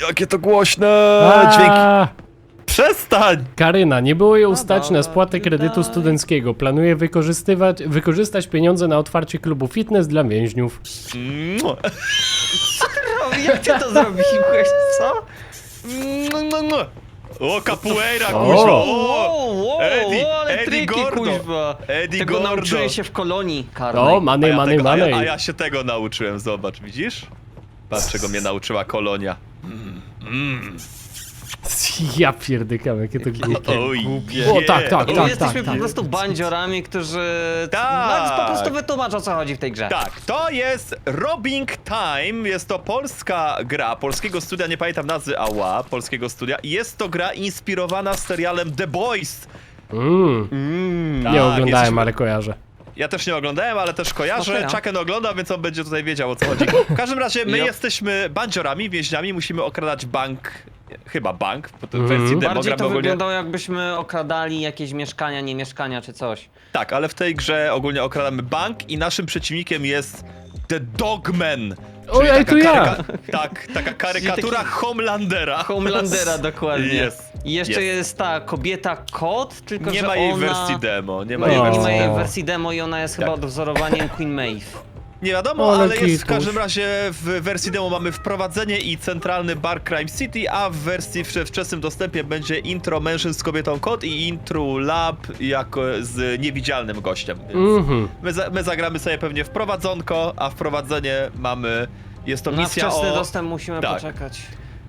Jakie to głośne! Dźwięki. A, Przestań! Karyna, nie było ją stać na spłatę kredytu daj. studenckiego. Planuje wykorzystywać, wykorzystać pieniądze na otwarcie klubu fitness dla więźniów. Mua. Jak ty to zrobiłeś, co? Mua, mua, mua. O, capoeira, kuźwa! O! Wow, wow, Eddie, ale Eddie triki, Gordo. kuźwa. Eddie Tego Gordo. nauczyłem się w kolonii karnej. O, A money, ja, money, tego, a, ja, a money. ja się tego nauczyłem, zobacz, widzisz? Patrz, czego mnie nauczyła kolonia. Ja pierdykam, jakie to głupie. Oj, O, tak, tak, My tak, jesteśmy tak. po prostu bandziorami, którzy Tak. no, więc po prostu wytłumaczą o co chodzi w tej grze. Tak, to jest Robbing Time, jest to polska gra, polskiego studia, nie pamiętam nazwy, ała, polskiego studia. I Jest to gra inspirowana serialem The Boys. Mm, Tak, nie oglądałem, jesteśmy- ale kojarzę. Ja też nie oglądałem, ale też kojarzę. Chucken ogląda, więc on będzie tutaj wiedział o co chodzi. W każdym razie my Yep. jesteśmy bandziorami, więźniami, musimy okradać bank, chyba bank, bo to w Mhm. wersji demo Bardziej gramy to ogólnie. wyglądało jakbyśmy okradali jakieś mieszkania, nie mieszkania czy coś. Tak, ale w tej grze ogólnie okradamy bank i naszym przeciwnikiem jest The Dogman. O, czyli ej, taka tu ja! karyka- Tak, taka karykatura taki- Homelandera. Homelandera dokładnie. Jest, I jeszcze jest. jest ta kobieta kot, tylko Nie że ma jej ona... wersji demo, nie ma No, jej nie wersji ma jej demo. wersji demo i ona jest chyba Tak. odwzorowaniem Queen Maeve. Nie wiadomo, Ale ale jest w kituś. każdym razie w wersji demo mamy wprowadzenie i centralny bar Crime City, a w wersji w wczesnym dostępie będzie intro mężczyzn z kobietą kot i intro lab jako z niewidzialnym gościem. Więc Mhm. my, za, my zagramy sobie pewnie wprowadzonko, a wprowadzenie mamy. Jest to Na misja wczesny o. dostęp musimy tak. poczekać.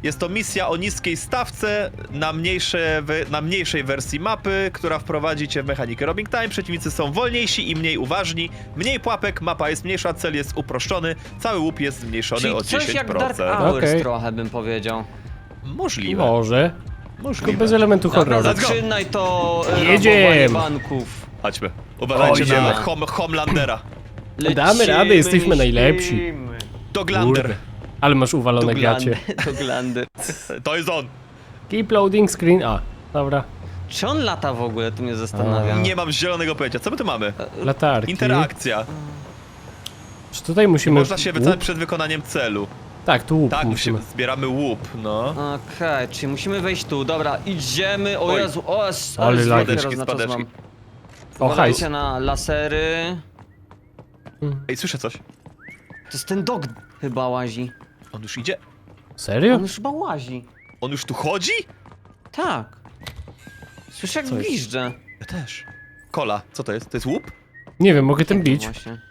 Jest to misja o niskiej stawce na, mniejsze, na mniejszej wersji mapy, która wprowadzi cię w mechanikę Robbing Time. Przeciwnicy są wolniejsi i mniej uważni. Mniej pułapek, mapa jest mniejsza, cel jest uproszczony, cały łup jest zmniejszony Czyli o coś 10%. jak Dark Hours Okej. trochę bym powiedział. Możliwe. Może. Tylko Możliwe. bez elementu Dobra, horroru. Zaczynaj to e, Jedziemy. rabowanie banków. Chodźmy. Uważajcie na hom Homelandera. Damy radę, jesteśmy najlepsi. Doglander. Kurde. Ale masz uwalone gacie. Doglander, Doglander. To jest on. Keep loading screen. A, dobra. Czy on lata w ogóle, to mnie zastanawia. Nie mam zielonego pojęcia. Co my tu mamy? Latarki. Interakcja. Czy tutaj musimy... Można się wycofać przed wykonaniem celu. Tak, tu łup Tak, musimy. musimy. zbieramy łup, no. Okej, czyli musimy wejść tu. Dobra, idziemy. O Oj. Jezu, o Jezu, Ale lagi. Spadeczki, spadeczki. O, hajs. Uważajcie na lasery. Ej, słyszę coś. To jest ten dog chyba łazi. On już idzie? Serio? On już chyba łazi. On już tu chodzi? Tak. Słyszę jak Co jest? gwizdże. Ja też. Kola, co to jest? To jest łup? Nie wiem, mogę tym No bić. Właśnie.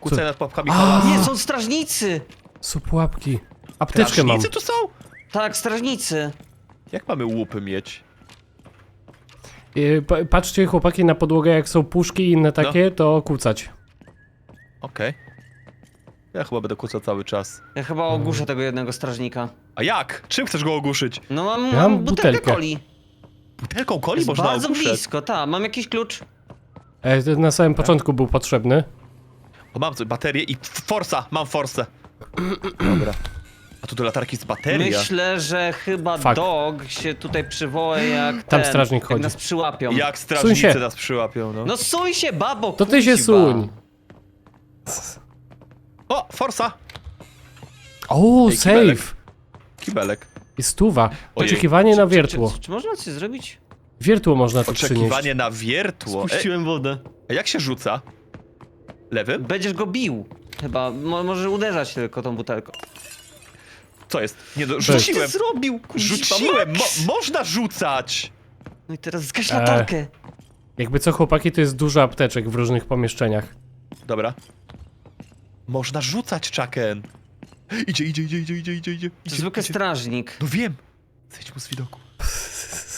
Kucaj nad kola. Nie, są strażnicy! Są pułapki. Apteczkę mam. Strażnicy tu są? Tak, strażnicy. Jak mamy łupy mieć? Y, pa- Patrzcie chłopaki na podłogę, jak są puszki i inne takie, No. to kucać. Okej. Ja chyba będę kłócał cały czas. Ja chyba ogłuszę tego jednego strażnika. A jak? Czym chcesz go ogłuszyć? No mam, Ja mam butelkę butelkę. coli. Butelką coli Jest można bardzo ogłuszać. blisko, tak. Mam jakiś klucz? E, to na samym początku był potrzebny. O, mam coś, baterię i f- forsa, mam forsę. Dobra. A tu do latarki jest bateria. Myślę, że chyba Fuck. dog się tutaj przywoła jak Tam ten, strażnik jak chodzi. nas przyłapią. Jak Suń strażnicy się. nas przyłapią, no. No suń się, babo, To ty się kuźwa. suń. O, forsa! O, Ej, save. Kibelek. I stuwa. Ojej. Oczekiwanie na Czy, wiertło. czy, czy można coś zrobić? Wiertło można tu przynieść. Oczekiwanie na wiertło. Ej, wodę. a jak się rzuca? Lewym? Będziesz go bił. Chyba, Mo może uderzać tylko tą butelką. Co jest? Nie no, rzuciłem. Ty zrobił, kuźwa, Rzuciłem! Mo Max. można rzucać! No i teraz zgaś latarkę. Jakby co chłopaki, to jest dużo apteczek w różnych pomieszczeniach. Dobra. Można rzucać, Chucken. Idzie, idzie, idzie, idzie, idzie, idzie, idzie. To zwykły idzie. strażnik. No wiem. Zejdź mu z widoku.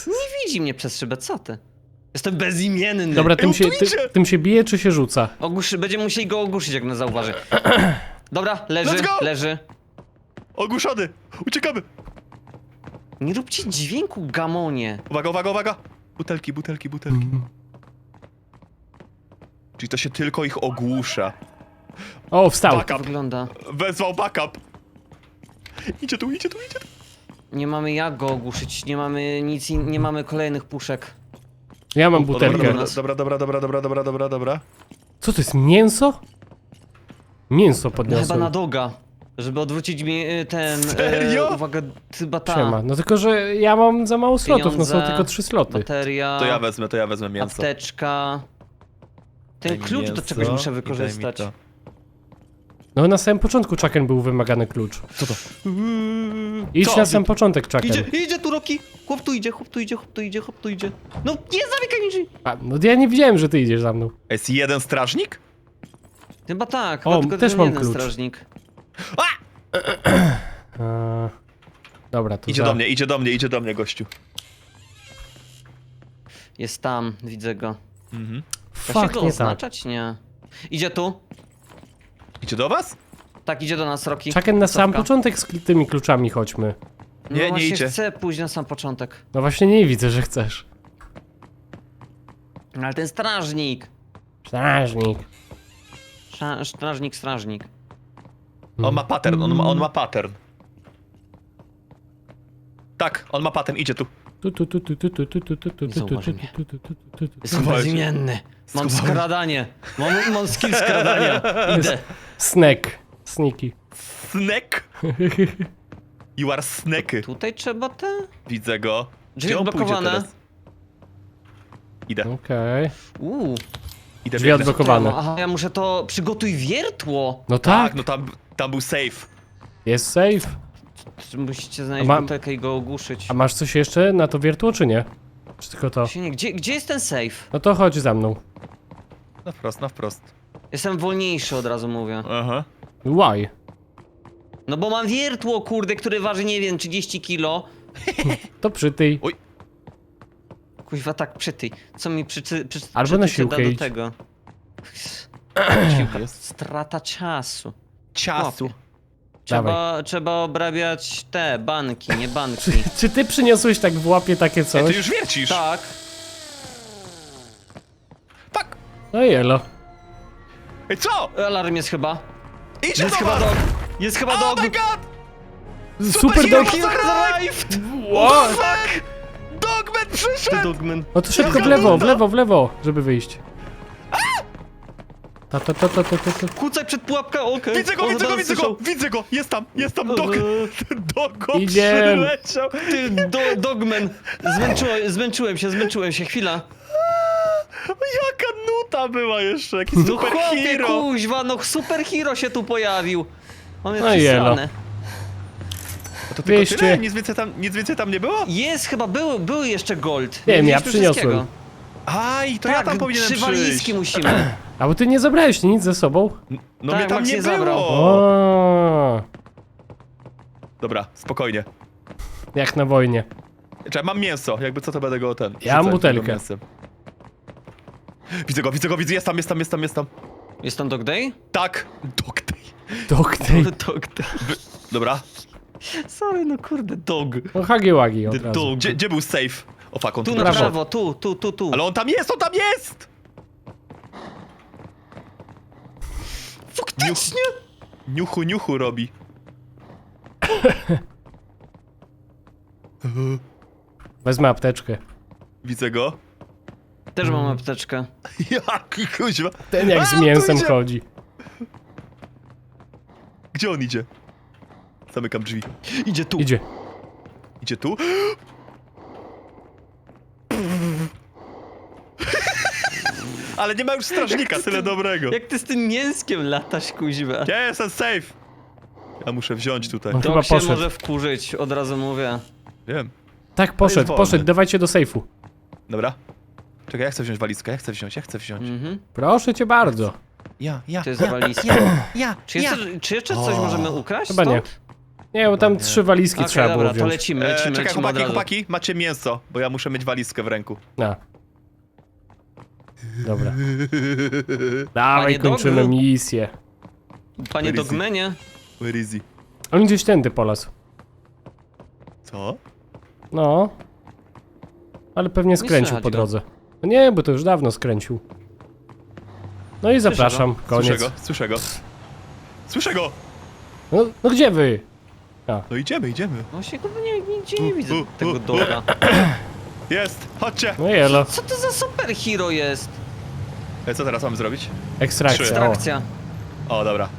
Nie widzi mnie przez szybę, co ty? Jestem bezimienny. Dobra, tym on się, tu ty, idzie! tym się bije czy się rzuca? Ogłuszy, będziemy musieli go ogłuszyć, jak nas zauważy. Dobra, leży, Let's go! leży. Ogłuszony! Uciekamy! Nie róbcie dźwięku, gamonie. Uwaga, uwaga, uwaga! Butelki, butelki, butelki. Czyli to się tylko ich ogłusza. O, wstał. To Backup. wygląda. Wezwał backup. Idzie tu, idzie tu, idzie tu. Nie mamy jak go ogłuszyć, nie mamy nic, in- nie mamy kolejnych puszek. Ja mam O, butelkę. dobra, dobra, dobra, dobra, dobra, dobra, dobra, dobra. Co to jest, mięso? Mięso No chyba podniosłem. na doga. Żeby odwrócić mi y, ten... Serio? E, uwaga, chyba ta Siema. No tylko, że ja mam za mało slotów, no są Pieniądze, tylko trzy sloty. bateria, To ja wezmę, to ja wezmę mięso. apteczka. Ten Daj mi klucz do mięso czegoś muszę i daj mi wykorzystać. to. No na samym początku Chucken był wymagany klucz. Co to? Idź Co? na sam początek Chucken. Idzie, idzie tu Roki! Chłop tu idzie, chłop tu idzie, chłop tu idzie, chłop tu idzie. No nie zamykaj mi drzwi! A, no ja nie widziałem, że ty idziesz za mną. Jest jeden strażnik? Chyba tak, O, chyba tylko też ten mam jeden klucz. strażnik. A, dobra, to Idzie za... do mnie, idzie do mnie, idzie do mnie, gościu. Jest tam, widzę go. Mhm. Da się Fuck, go nie tak. oznaczać? Nie. Idzie tu. Idzie do was? Tak, idzie do nas Roki. Chucken na sam początek z tymi kluczami chodźmy. No Nie, nie właśnie idzie. chcę pójść na sam początek. No właśnie nie widzę, że chcesz. Ale ten strażnik. Strażnik. Sza- Strażnik, strażnik. On ma pattern, on ma, on ma pattern. Tak, on ma pattern, idzie tu. Tu, tu, tu, tu, tu, tu, tu, tu, tu, tu, tu, zauważy tu, mnie. tu, tu, tu, tu, tu. Jestem Schowałeś się. bezimienny. Mam skradanie. Mam, mam skill skradania. Idę. Snack. Sneaky. Snack. You are snack. Tutaj trzeba te... Widzę go. Drzwi Gdzie on pójdzie odblokowane. teraz? Idę, Okej. Uuu. idę. Drzwi biegnę. odblokowane. Aha, ja muszę to... Przygotuj wiertło. No Tak, tak, no tam, tam był safe. jest safe. Musicie znaleźć A mam- butelkę i go ogłuszyć. A masz coś jeszcze na to wiertło, czy nie? Czy tylko to? Właśnie nie, Gdzie, gdzie jest ten safe? No to chodź za mną. Na wprost, na wprost. Jestem wolniejszy, od razu mówię. Aha. Why? No bo mam wiertło, kurde, które waży, nie wiem, 30 kilo. To przytyj. Kuźwa, tak, przytyj. Co mi przyczy, przy, Albo na przytycie siłkę da do idź. tego? Siłka. Strata czasu. Ciasu. Chłopie. Trzeba, trzeba obrabiać te banki, nie banki. Czy, czy ty przyniosłeś tak w łapie takie Ej, ty coś? już wiercisz. tak. Tak. No jelo. Ej, co? Alarm jest chyba. Idzie Jest chyba dog. Jest chyba Oh dog. my god! Super dog! has arrived! What? Fuck! Dogman przyszedł! Dogman. No to szybko w lewo, w lewo, w lewo, żeby wyjść. Ta, ta, ta, ta, ta, ta, ta. Kucaj przed pułapkę, okej. Widzę go, On widzę go, nas widzę go! słyszał. Widzę go! Jest tam, jest tam dog! Eee, Dog go Idziem. przyleciał! Ty, do, dogman. Zmęczyłem, zmęczyłem się, zmęczyłem się, chwila. Jaka nuta była jeszcze, jaki No super chłopie, hero! kuźwa, no superhero się tu pojawił. On jest No. No to tylko 200. tyle? Nic więcej tam, nic więcej tam nie było? Jest chyba, był, był jeszcze gold. Wiem, ja Mieliśmy przyniosłem. wszystkiego. Aj, to tak, ja tam powinienem trzy przyjść. walizki musimy. A bo ty nie zabrałeś nic ze sobą? No Tak, mnie tam Max nie nie zabrał. było! O, Dobra, spokojnie. jak na wojnie. Czekaj, mam mięso, jakby co to będę go ten. Ja mam rzucać butelkę. tego mięsem. Widzę go, widzę go, widzę, jest tam, jest tam, jest tam, jest tam. Jest tam dog day? Tak, dog day. Dog day. Dog day. Dobra, Sorry, no kurde, dog. No hagi wagi od razu. dog. gdzie, gdzie był safe? O fuck, on Tu tu na prawo, tu, tu, tu, tu. Ale on tam jest, on tam jest! Faktycznie! Niuchu, niuchu robi. Wezmę apteczkę. Widzę go. Też mam apteczkę. Jaki kuźwa. Ten jak z A, tu mięsem idzie. chodzi. Gdzie on idzie? Zamykam drzwi. Idzie tu. Idzie. Idzie tu? Ale nie ma już strażnika, tyle dobrego. Jak ty z tym mięskiem latasz, kuźwa. Ja jestem safe. Ja muszę wziąć tutaj. Chyba Dog się poszedł. może wkurzyć, od razu mówię. Wiem. Tak, poszedł, wolny. poszedł, dawajcie do sejfu. Dobra. Czekaj, ja chcę wziąć walizkę, ja chcę wziąć, ja chcę wziąć. Mhm. Proszę cię bardzo. Ja, ja, To jest ja, walizka. ja, Czy jeszcze, czy jeszcze coś O. możemy ukraść Chyba nie. stąd? Nie, bo tam nie. trzy walizki Okej, trzeba było dobra, to wziąć. lecimy, E, lecimy, czekaj, lecimy od chłopaki, razu. chłopaki, macie mięso, bo ja muszę mieć walizkę w ręku. No. Dobra. Dawaj, Panie kończymy misję. Panie Where is he? Dogmenie, Where is he? On gdzieś tędy polasł. Co? No. Ale pewnie skręcił słychać po go. drodze. No nie, bo to już dawno skręcił. No i zapraszam, Słyszę koniec. go, słyszę go. Słyszę go! No, no gdzie wy? No idziemy, idziemy. właśnie kurde nie, nigdzie nie U, widzę u, tego u, doga. Jest, chodźcie! No jelo. Co to za superhero jest? E, co teraz mamy zrobić? Ekstrakcja. Trzy. O. Trakcja. O, dobra.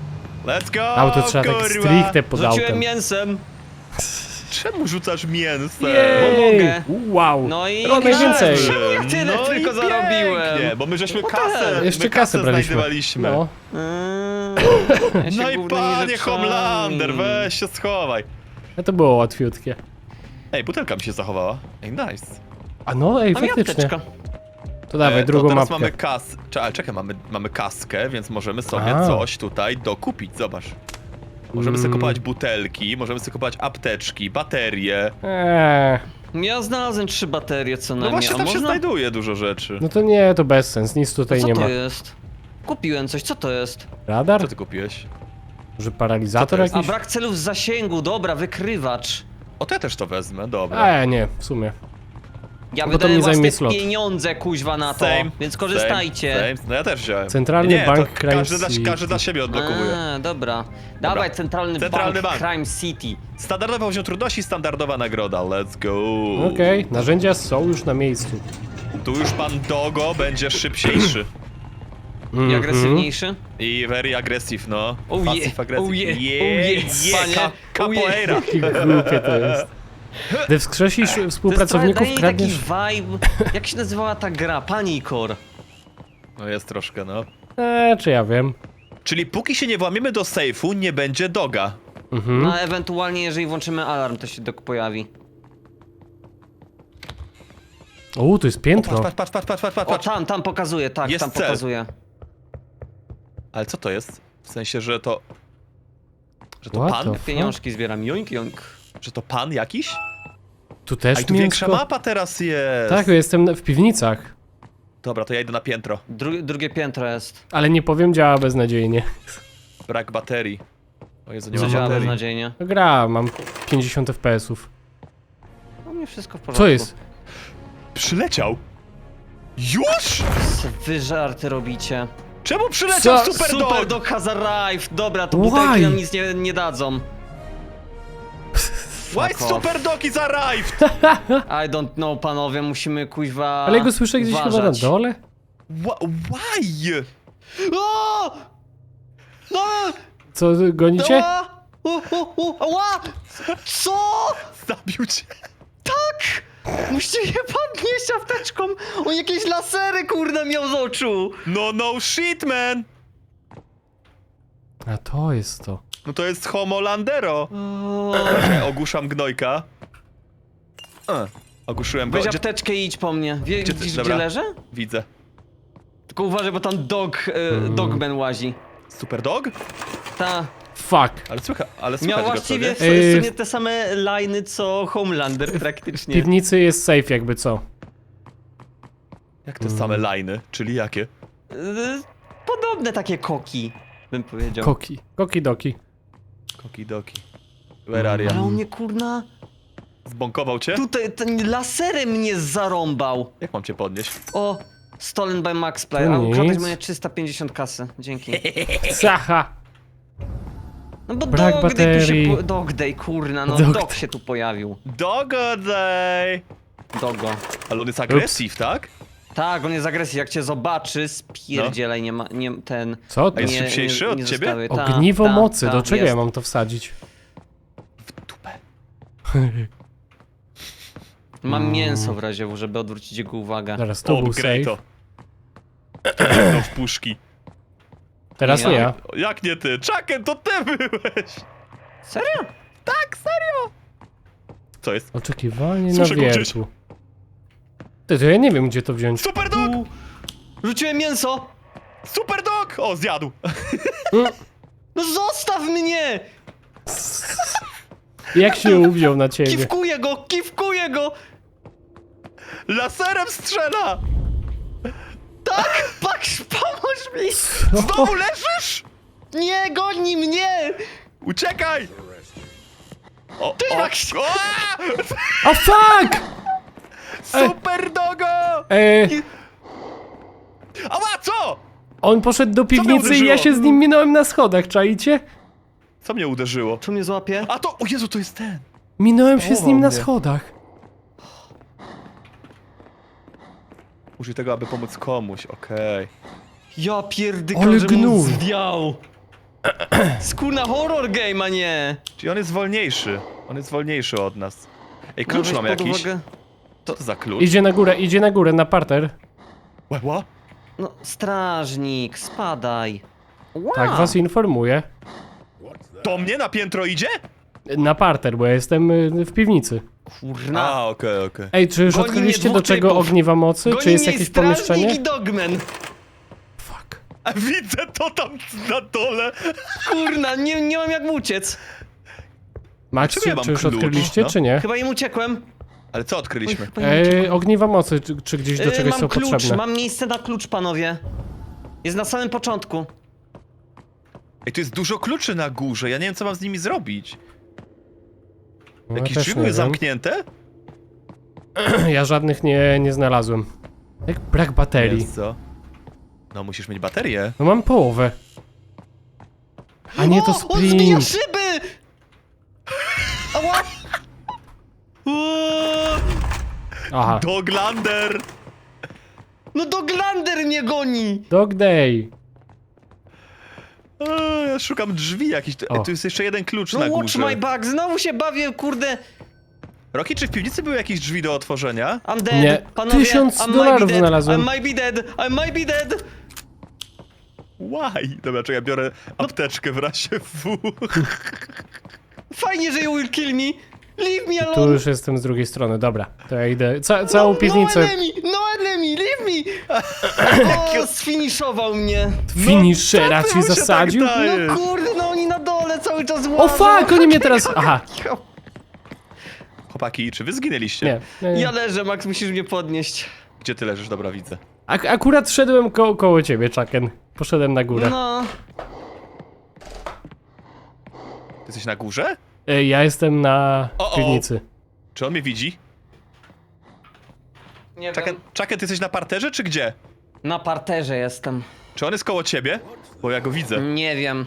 Let's go, Auto trzeba tak stricte pod Rzuciłem autem. mięsem. Czemu rzucasz mięsem? Jej! Mogę. Wow! No i O, najwięcej! Czemu ja tyle no tylko i zarobiłem? Pięknie, bo my żeśmy No kasę, tak. Jeszcze my kasę braliśmy. znajdowaliśmy. No. Eee, ja się No i głównymi panie rzeczami. Homelander, weź się schowaj. No to było łatwiutkie. Ej, butelka mi się zachowała. Ej, nice. A no, ej, Mam faktycznie. apteczka. To dawaj, E, drugą to teraz mapkę. mamy kas... Cze- ale czekaj, mamy, mamy kaskę, więc możemy sobie A. coś tutaj dokupić, zobacz. Możemy sobie Mm. kupować butelki, możemy sobie kupować apteczki, baterie. Eee, Ja znalazłem trzy baterie co No najmniej, właśnie a tam się można? znajduje dużo rzeczy. no to nie, to bez sens, nic tutaj Co nie to ma. jest? Kupiłem coś, co to jest? Radar? Co ty kupiłeś? Może paralizator Co to? A jakiś? brak celów z zasięgu, dobra, wykrywacz. O, to ja też to wezmę, dobra. A nie, w sumie. Ja bo to wydałem mi zajmie własne slot. pieniądze kuźwa na to, Same, więc korzystajcie. Same, same. No ja też wziąłem. Centralny nie, Bank to Crime każdy, dla, City. każdy dla siebie odblokowuje. A, dobra. Dawaj, centralny, Centralny bank, bank. Crime City. Standardowy poziom trudności, standardowa nagroda, let's go. Okej, narzędzia są już na miejscu. Tu już pan Dogo będzie szybciejszy. I Mhm. agresywniejszy. I very aggressive, no. Oh Passive yeah, aggressive. oh yeah, yeah, oh yeah, yeah, panie, ka- oh yeah. capoeira. Jakie głupie to jest. Ty wskrzesisz To jest współpracowników, trochę- daje taki kradniesz... vibe. Jak się nazywała ta gra? Panikor. No jest troszkę, no. Eee, czy ja wiem. Czyli póki się nie włamiemy do sejfu, nie będzie Doga. Mhm. No a ewentualnie jeżeli włączymy alarm, to się dok pojawi. O, to jest O, piętro. patrz, patrz, patrz, patrz, patrz, patrz, O, patrz. tam, tam pokazuje, tak, Jest tam cel. pokazuje. Ale co to jest? W sensie, że to... Że to What pan? the- Pieniążki zbieram, joink, joink. Że to pan jakiś? Tu A też i tu większa mięsko? mapa teraz jest. Tak, jestem w piwnicach. Dobra, to ja idę na piętro. Dru drugie piętro jest. Ale nie powiem, działa beznadziejnie. Brak baterii. O Jezu, nie Co mam działa baterii. beznadziejnie. No Gra, mam 50 FPS-ów. U mnie wszystko w porządku. Co jest? Przyleciał? Już? Co wy żarty robicie? Czemu przyleciał Co? Super, Super Dog? Dog has arrived! Dobra, to Why? butelki nam nic nie, nie dadzą. Why Fuck off. Super Dog is arrived? I don't know, panowie, musimy kuźwa Ale go słyszę gdzieś chyba na uważać. dole? Wha- Why? O! No! Co, gonicie? Ała! Co? Zabił cię. Tak! Musicie je podnieść apteczką! On jakieś lasery, kurde, miał z oczu! No no shit, man! A to jest to. No to jest Homolandero. O, Czekaj, ogłuszam gnojka. E, ogłuszyłem go. Weź Gdzie... apteczkę i idź po mnie. Wie, Gdzie ty- widzisz, dobra. gdzie leżę? Widzę. Tylko uważaj, bo tam dog, e, dogman łazi. Super Dog? Ta. Fuck. Ale słuchaj, ale Miał słuchaj go właściwie w, sobie. Ej, w sumie te same liny co Homelander W praktycznie. piwnicy jest safe jakby co. Jak te same liny? Czyli jakie? Y, Podobne takie koki, bym powiedział. Koki. Koki doki. Koki doki. Where are Ale you? on mnie kurna. Zbąkował cię? Tutaj ten laserem mnie zarąbał. Jak mam cię podnieść? O, stolen by Max Play. Tu A ukradłeś nic. moje 350 kasy. Dzięki. Saha! No bo Brak Dog Day tu się po... Dog Day, kurna, no Dog Dog, Day. się tu pojawił. Dogo day! Dogo. Ale on jest agresyw, tak? Tak, on jest agresji, jak cię zobaczy, spierdzielaj, nie ma, nie, ten... Co to? A jest nie, szybciejszy nie, od nie ciebie? zostawię. Ta, Ogniwo ta, mocy, ta, do czego jest. ja mam to wsadzić? W dupę. Mam mięso w razie, żeby odwrócić jego uwagę. Zaraz, tu był safe. to. To w puszki. Teraz Ja. nie ja. O, Jak nie ty? Czaken, to ty byłeś! Serio? Tak, serio! Co jest? Oczekiwanie Słyszę na go gdzieś. wiertł. Ty, to ja nie wiem gdzie to wziąć. Super Dog! Rzuciłem mięso! Super Dog! O, zjadł! No zostaw mnie! Jak się uwziął na ciebie? Kiwkuję go, kiwkuję go! Laserem strzela! Tak, Patrz, pomóż mi! Znowu leżysz? Nie, goni mnie! Uciekaj! O, Ty, o, Max! o! O fuck! Super Dogo! E, Ała, co? on poszedł do piwnicy i ja uderzyło? się z nim minąłem na schodach, czaicie? Co mnie uderzyło? Czy mnie złapie? A to, o Jezu, to jest ten! Minąłem się z nim na mnie. schodach. Użyj tego, aby pomóc komuś, okej. Ja pierdykam, Ale że mu gnój. zwiał. Skuna horror game, a nie! Czyli on jest wolniejszy. On jest wolniejszy od nas. Ej, klucz weź mam pod jakiś. uwagę- to za klucz? Idzie na górę, idzie na górę, na parter. Ła, ła? No, strażnik, spadaj. Wow. Tak, was informuję. To mnie na piętro idzie? Na parter, bo ja jestem y, w piwnicy. Kurna. A, okej, okej. Ej, czy już Goni mnie odkryliście dwóch do czego typów. ogniwa mocy? Goni Czy jest mnie jakieś strażnik pomieszczenie? i dogman. Fuck. A widzę to tam na dole. Kurna, nie, nie mam jak mu uciec. Max, Dlaczego ja czy, mam czy już klucz, odkryliście, no? czy nie? Chyba im uciekłem. Ale co odkryliśmy? Ej, ogniwa mocy, czy, czy gdzieś do Yy, czegoś mam są klucz, potrzebne? mam miejsce na klucz, panowie. Jest na samym początku. Ej, tu jest dużo kluczy na górze, ja nie wiem co mam z nimi zrobić. No, Jakieś też drzwi nie były wiem. zamknięte? Ja żadnych nie, nie znalazłem. Jak brak baterii. Jest co? No musisz mieć baterię. No mam połowę. A nie, to o, on zbija sprint. szyby! Ała! Uuu, Aha, Doglander! No Doglander mnie goni! dog day. Eee, ja szukam drzwi jakichś. Tu, O. tu jest jeszcze jeden klucz No na watch górze. my back, znowu się bawię, kurde. Roki, czy w piwnicy były jakieś drzwi do otworzenia? I'm dead, Nie. panowie. Tysiąc I might dolarów be dead. znalazłem. I might be dead, I might be dead. Why? Dobra, czekaj, biorę apteczkę w razie W. Fajnie, że you will kill me. Leave me Tu alone. już jestem z drugiej strony, dobra. To ja idę. Ca całą no, piwnicę. No enemy, no enemy, leave me. O, sfiniszował mnie. Finishera co ty ci się zasadził? tak daje? No kurde, no oni na dole cały czas O łażą. fuck, oni mnie teraz... Aha, Chłopaki, czy wy zginęliście? nie. nie. Ja leżę, Max, musisz mnie podnieść. Gdzie ty leżysz? Dobra, widzę. Ak akurat szedłem ko koło ciebie, Chucken. Poszedłem na górę. No. Ty jesteś na górze? Ej, ja jestem na O, o. piwnicy. Czy on mnie widzi? Nie Czaken, wiem. Czaken, ty jesteś na parterze, czy gdzie? Na parterze jestem. Czy on jest koło ciebie? Bo ja go widzę. Nie wiem.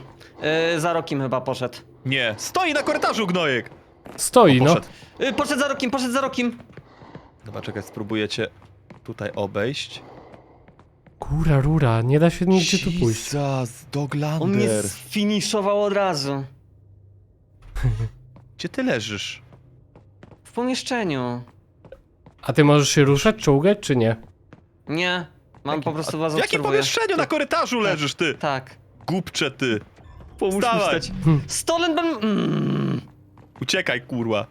Yy, za rokiem chyba poszedł. Nie. Stoi na korytarzu, gnojek! Stoi, no. Poszedł. Yy, poszedł za rokiem, poszedł za rokiem. Dobra, czekaj, spróbuję cię tutaj obejść. Kura rura, nie da się nigdzie tu pójść. Jesus, Doglander. On mnie sfiniszował od razu. Gdzie ty leżysz? W pomieszczeniu. A ty możesz się ruszać, czołgać, czy nie? Nie. Mam po prostu was W jakim obserwuję. pomieszczeniu? Na korytarzu leżysz, ty! Tak. Głupcze ty! Pomóż mi Wstawaj. wstać. Stolen ben... Mm. Uciekaj, kurwa.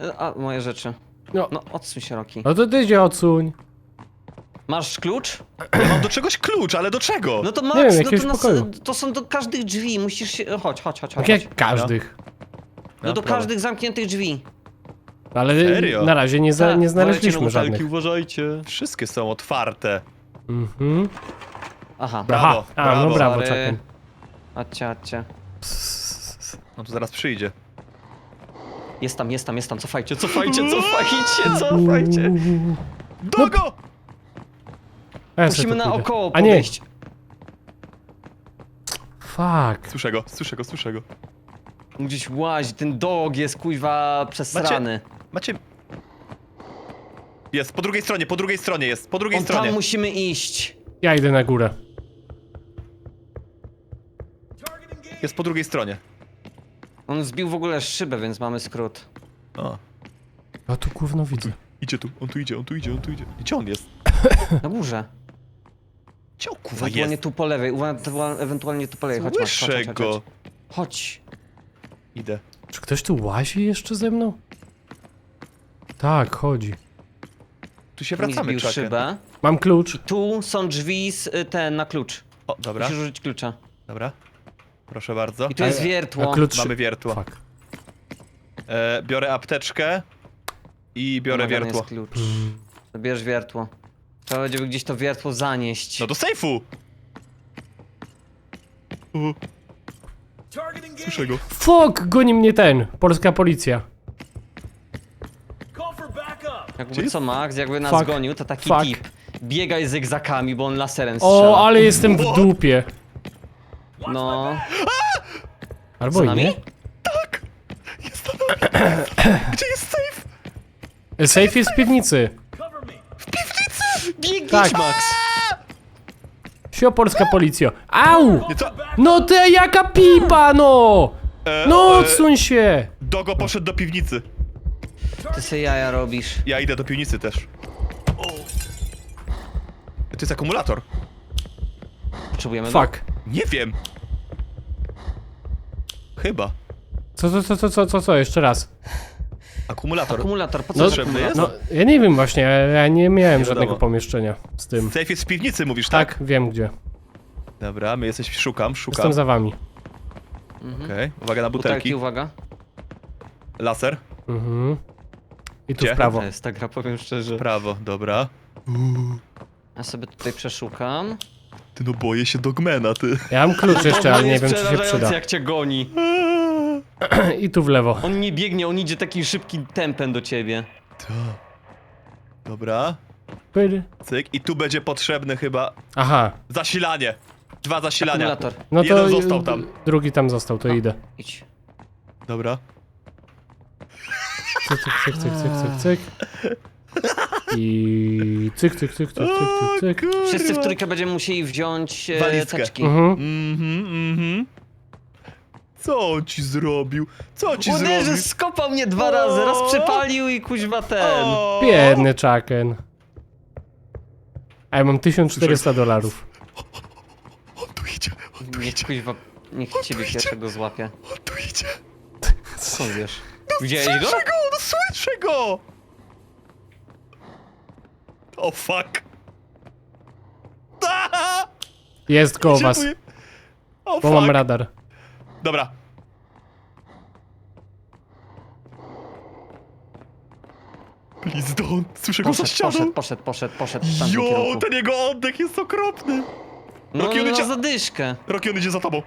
Y, A, moje rzeczy. No, No, odsuń się, Roki. no to ty się odsuń. Masz klucz? Ja mam do czegoś klucz, ale do czego? No to Nie Max, wiem, no jakiegoś to, nas, pokoju. to są do każdych drzwi, musisz się... Chodź, chodź, chodź, chodź. Tak chodź. jak każdych. No do prawo. każdych zamkniętych drzwi. Ale Serio? na razie nie, za, Tak, nie uważajcie na znaleźliśmy butelki, żadnych. uważajcie. Wszystkie są otwarte. Mhm. Aha, Brawo, Aha, a, brawo. no brawo, Sorry. Chucken. chodźcie, chodźcie. No to zaraz przyjdzie. Jest tam, jest tam, jest tam, cofajcie, cofajcie, cofajcie, cofajcie. Dogo! Ja sobie Musimy tu pójdę. naokoło A nie, podejść. fuck. Słyszę go, słyszę go, słyszę go. Gdzieś łazi, ten dog jest kuźwa przesrany. Macie... Jest, po drugiej stronie, po drugiej stronie jest, po drugiej On stronie. tam musimy iść. Ja idę na górę. Jest po drugiej stronie. On zbił w ogóle szybę, więc mamy skrót. O, A tu gówno widzę. idzie tu, on tu idzie, on tu idzie, on tu idzie. Gdzie on jest? Na górze. Gdzie on kurwa Ewentualnie jest? tu po lewej, uwa- ewentualnie tu po lewej. Chodź, Max, chodź, Słyszę chodź, chodź, go. chodź. Chodź. Idę. Czy ktoś tu łazi jeszcze ze mną? Tak, chodzi. Tu się mi wracamy, zbił Chucken. szybę. Mam klucz. Tu są drzwi z y, ten na klucz. O, dobra, Musisz użyć klucza. dobra. Proszę bardzo. I tu jest wiertło. A klucz... Mamy wiertło. Fuck. E, biorę apteczkę i biorę Wymagany wiertło. jest klucz. Bierz wiertło. Trzeba będzie gdzieś to wiertło zanieść. No do sejfu! U. Słyszę go. Fuck, goni mnie ten. Polska policja. Jakby co Max, jakby nas Fuck. gonił, to taki Fuck. tip. Biegaj zygzakami, bo on laserem strzela. O, ale jestem w dupie. No. Albo i nami? nie. Jest to Gdzie jest safe? Safe jest w piwnicy. Biegnij, Tak. Max! Sio, polska policjo. Au! Nie, co? No ty, jaka pipa, no! E, No, e, odsuń się! Dogo poszedł do piwnicy. Ty se jaja robisz. Ja idę do piwnicy też. To jest akumulator. Potrzebujemy go? Fuck. Nie wiem. Chyba. Co, co, co, co, co, co, co, jeszcze raz. Akumulator. Akumulator, po co No, Potrzebny jest? No, ja nie wiem właśnie, ja, ja nie miałem Nie żadnego wiadomo. pomieszczenia z tym. Safe jest w piwnicy, mówisz, tak? Tak, wiem gdzie. Dobra, my jesteś, szukam, szukam. Jestem za wami. Okej, uwaga na butelki. Butelki, uwaga. Laser. Mhm. I tu Gdzie? w prawo. To jest ta gra, powiem szczerze. Prawo, dobra. Ja sobie tutaj przeszukam. Ty no boję się Dogmana, ty. Ja mam klucz jeszcze, ale nie wiem czy się przyda. jak cię goni. I tu w lewo. On nie biegnie, on idzie takim szybkim tempem do ciebie. To. Dobra. Pyr. Cyk. I tu będzie potrzebne chyba Aha, zasilanie. Dwa zasilania. Akumulator. no to Jeden został tam. drugi tam został, to idę. Idź. Dobra. Cyk, cyk, cyk, cyk, cyk, cyk, cyk. I cyk, cyk, cyk, cyk, cyk, cyk, cyk. Wszyscy w trójkę będziemy musieli wziąć e, Walizkę. teczki. Mhm. Mhm, mhm. Co on ci zrobił? Co ci Uderzy, zrobił? skopał mnie dwa razy, raz przypalił i kuźwa ten. O! Biedny Chucken. A ja mam 1400 dolarów. On tu idzie, on tu Niech idzie, kuźwa, niech ciebie pierwszego złapie. on tu idzie. Skąd wiesz? Widziałeś go? Słyszę go, no słyszę go! O fuck. Aaa! Jest koło was, O bo mam fuck. radar. Dobra. Please don't. Słyszę go za Poszedł, ścianą. poszedł, poszedł, poszedł, poszedł w tamtym Jo, kierunku. ten jego oddech jest okropny. No, Rocky, on no, idzie- na zadyszkę. Rocky, on idzie za tobą.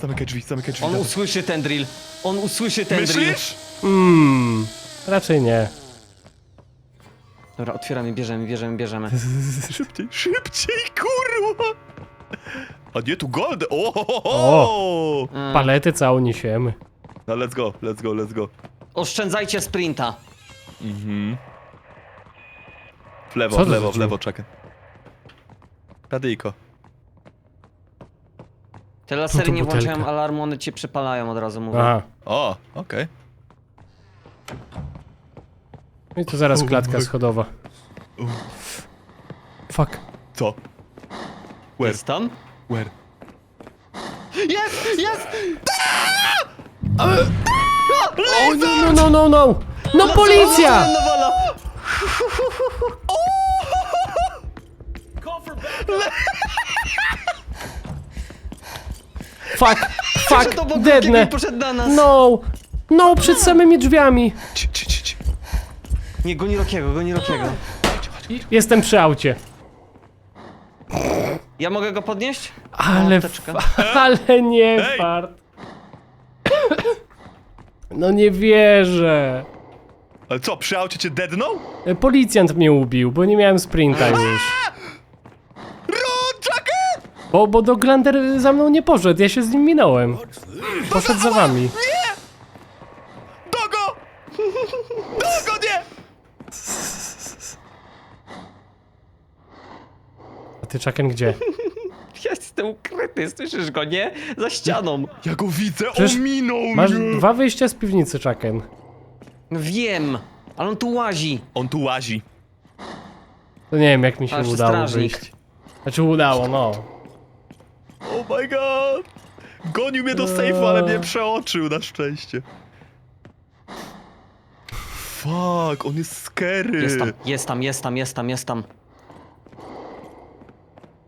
Zamykaj drzwi, zamykaj drzwi. On dawaj. usłyszy ten drill. On usłyszy ten drill. Myślisz? Mmm, raczej nie. Dobra, otwieramy, bierzemy, bierzemy, bierzemy. Szybciej, szybciej, kurwa! A nie, tu gold! O! Palety całą niesiemy. No let's go, let's go, let's go. Oszczędzajcie sprinta. Mhm. W lewo, Co w to lewo, za w lewo, czekaj. Radyjko. Te lasery to nie butelka. włączają alarmu, one cię przypalają od razu, mówię. Aha. O, okej. No I tu zaraz Oh klatka my- schodowa. Fuck. Co? Where? Jest tam? Where? Jest! Jest! O, no, no, no, no, no! No policja! Nawala! Fuck, Przeszedł fuck, obok. Rockiego i poszedł na nas. No, no, przed samymi drzwiami. Ci, ci, ci, ci. Nie, goni Rockiego, goni Rockiego. Jestem przy aucie. Ja mogę go podnieść? Ale, ale nie Ej! fart. No nie wierzę. Ale co, przy aucie cię deadnął? E, Policjant mnie ubił, bo nie miałem sprinta już. Run, Jacket! Bo, bo do Glander za mną nie poszedł, ja się z nim minąłem. Poszedł za wami. Dogo, nie! A ty, Chucken, gdzie? Ja jestem ukryty, słyszysz go, nie? Za ścianą. Ja go widzę, Przecież ominął Masz mnie! dwa wyjścia z piwnicy, Chucken. Wiem, ale on tu łazi. On tu łazi. To nie wiem, jak mi się Patrz, udało strażnik. wyjść. Znaczy udało, no. Oh my god! Gonił mnie do sejfu, ale mnie przeoczył na szczęście. Fuck, on jest scary. Jest tam, jest tam, jest tam, jest tam, jest tam.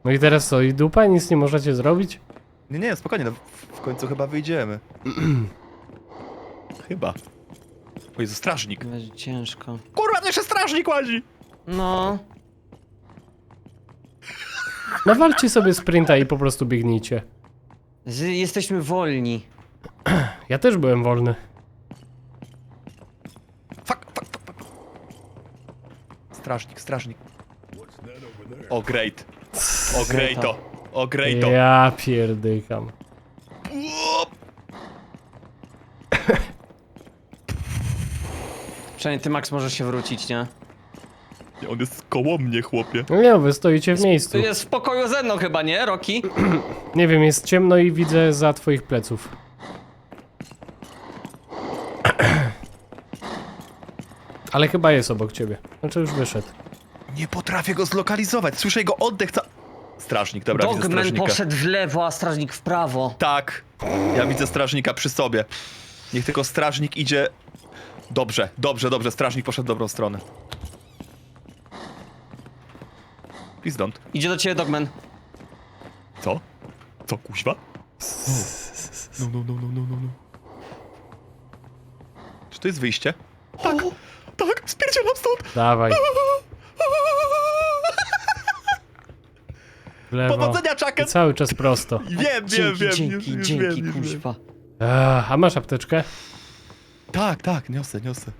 No i teraz co, i dupa? Nic nie możecie zrobić? Nie, nie, spokojnie, no, w, w końcu chyba wyjdziemy. chyba. O Jezu, strażnik. Będzie ciężko. Kurwa, to jeszcze strażnik łazi! No, Nawalcie sobie sprinta i po prostu biegnijcie. z, jesteśmy wolni. Ja też byłem wolny. Fuck, fuck, fuck, fuck. Strażnik, strażnik. O, great. O, to. O, to. Ja pierdykam. Uop. Przynajmniej ty, Max, możesz się wrócić, nie? On jest koło mnie, chłopie. No nie, wy stoicie w miejscu. Tu jest w pokoju ze mną chyba, nie, Roki? Nie wiem, jest ciemno i widzę za twoich pleców. Ale chyba jest obok ciebie. Znaczy już wyszedł. Nie potrafię go zlokalizować. Słyszę jego oddech ca... Strażnik, dobra, widzę Dogman strażnika. poszedł w lewo, a strażnik w prawo. Tak, ja widzę strażnika przy sobie. Niech tylko strażnik idzie... Dobrze, dobrze, dobrze, strażnik poszedł w dobrą stronę. Please don't. Idzie do ciebie Dogman. Co? Co, kuźwa? No, no, no, no, no, no, no. Czy to jest wyjście? Tak, tak, spierdzielam stąd! Dawaj. W lewo. Powodzenia, I Chucken! cały czas prosto. Wiem, wiem, Dzięki, wiem, dzięki, już, dzięki, wiem, już wiem. kuźwa. Ech, a masz apteczkę? Tak, tak, niosę, niosę.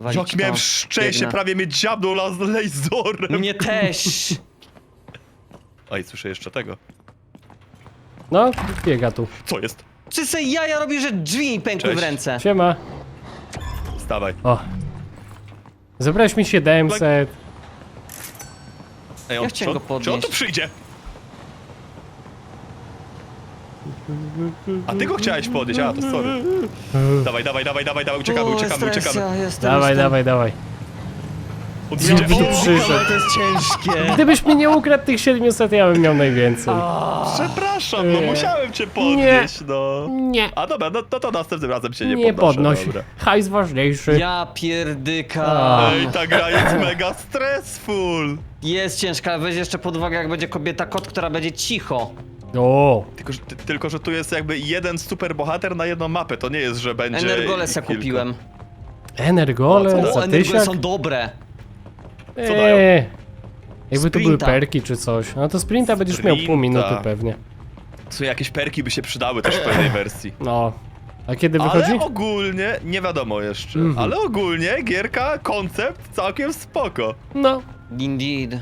Walić Jak miałem to. szczęście, Biegnę. prawie mnie dziabnął las- laserem. Mnie też. Oj, słyszę jeszcze tego. No, biega tu. Co jest? Czy se jaja robi, że drzwi mi pękły w Cześć. ręce? Siema. Stawaj. O. Zebrałeś mi 700. Ej, on, Ja chciałem czy go on, czy on tu podnieść. przyjdzie? A ty go chciałeś podnieść, a to sorry. Dawaj, dawaj, dawaj, dawaj, dawaj, uciekamy, uciekamy, uciekamy. Dawaj, dawaj, dawaj. On Ja idzie. widzę O, przyszedł. Ale to jest ciężkie. Gdybyś mi nie ukradł tych 700, ja bym miał najwięcej. Przepraszam, no Nie. musiałem cię podnieść, no. Nie. A dobra, no to, to następnym razem się nie, Nie podnoszę, podnoś. dobra. Hajs ważniejszy. Ja pierdyka. A. Ej, ta gra jest mega stressful. Jest ciężka, ale weź jeszcze pod uwagę, jak będzie kobieta kot, która będzie cicho. O. Tylko że, ty, tylko, że tu jest jakby jeden super bohater na jedną mapę, to nie jest, że będzie Energolesa ich kilka. kupiłem. Energole, O, co? O, za energole tysiak. są dobre. Co dają? Eee. Jakby to były Sprinta. perki czy coś. No to sprinta będziesz miał pół Sprinta. minuty pewnie. Co, jakieś perki by się przydały też w pewnej wersji. No. A kiedy wychodzi? Ale ogólnie, nie wiadomo jeszcze, Mhm. ale ogólnie gierka, koncept całkiem spoko. No. Indeed.